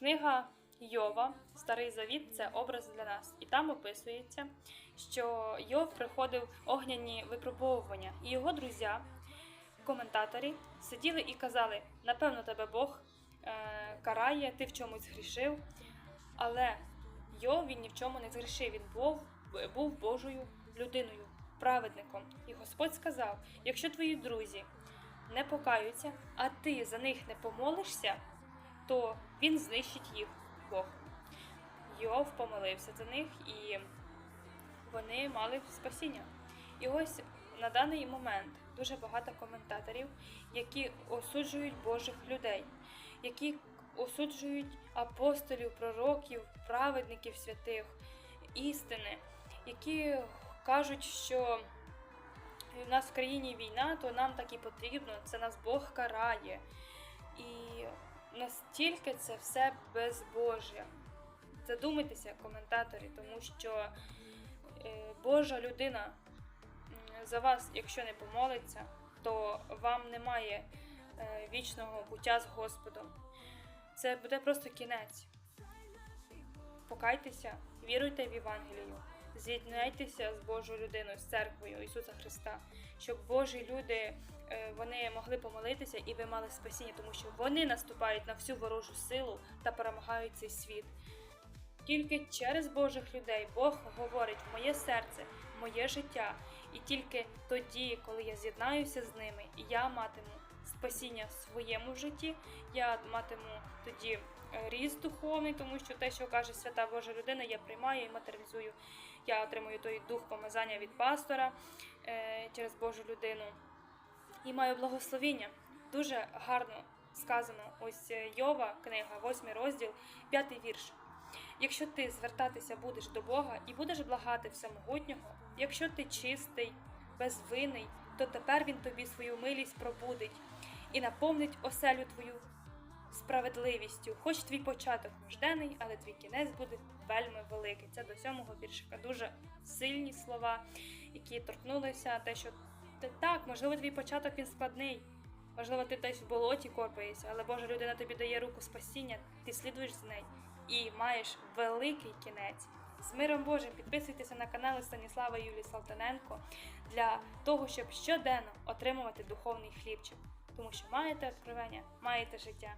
Книга Йова, Старий Завіт це образ для нас. І там описується, що Йов приходив огняні випробовування, і його друзі, коментаторі, сиділи і казали: напевно, тебе Бог е, карає, ти в чомусь згрішив. Але Йов він ні в чому не згрішив. Він був, був Божою людиною, праведником. І Господь сказав: якщо твої друзі не покаються, а ти за них не помолишся, то він знищить їх Бог. Йов помолився за них, і вони мали спасіння. І ось на даний момент дуже багато коментаторів, які осуджують Божих людей, які осуджують апостолів, пророків, праведників святих, істини, які кажуть, що в нас в країні війна, то нам так і потрібно, це нас Бог карає. І настільки це все безбожжя. Задумайтеся, коментаторі, тому що е, Божа людина за вас, якщо не помолиться, то вам немає е, вічного буття з Господом. Це буде просто кінець. Покайтеся, віруйте в Євангелію, з'єднайтеся з Божою людиною, з церквою Ісуса Христа, щоб Божі люди е, вони могли помолитися і ви мали спасіння, тому що вони наступають на всю ворожу силу та перемагають цей світ. Тільки через Божих людей Бог говорить в моє серце, в моє життя, і тільки тоді, коли я з'єднаюся з ними, я матиму спасіння в своєму житті, я матиму тоді е, ріст духовний, тому що те, що каже свята Божа людина, я приймаю і матеріалізую. Я отримую той дух помазання від пастора е, через Божу людину і маю благословіння. Дуже гарно сказано. Ось е, Йова, книга, 8 розділ, 5 вірш. Якщо ти звертатися будеш до Бога і будеш благати всемогутнього, якщо ти чистий, безвинний, то тепер він тобі свою милість пробудить і наповнить оселю твою справедливістю. Хоч твій початок нужденний, але твій кінець буде вельми великий. Це до сьомого віршика. Дуже сильні слова, які торкнулися, те, що ти так, можливо, твій початок він складний. Можливо, ти десь в болоті корпаєшся, але Божа людина тобі дає руку спасіння, ти слідуєш з нею і маєш великий кінець. З миром Божим підписуйтеся на канали Станіслава Юлії Салтаненко для того, щоб щоденно отримувати духовний хлібчик. Тому що маєте откровення, маєте життя.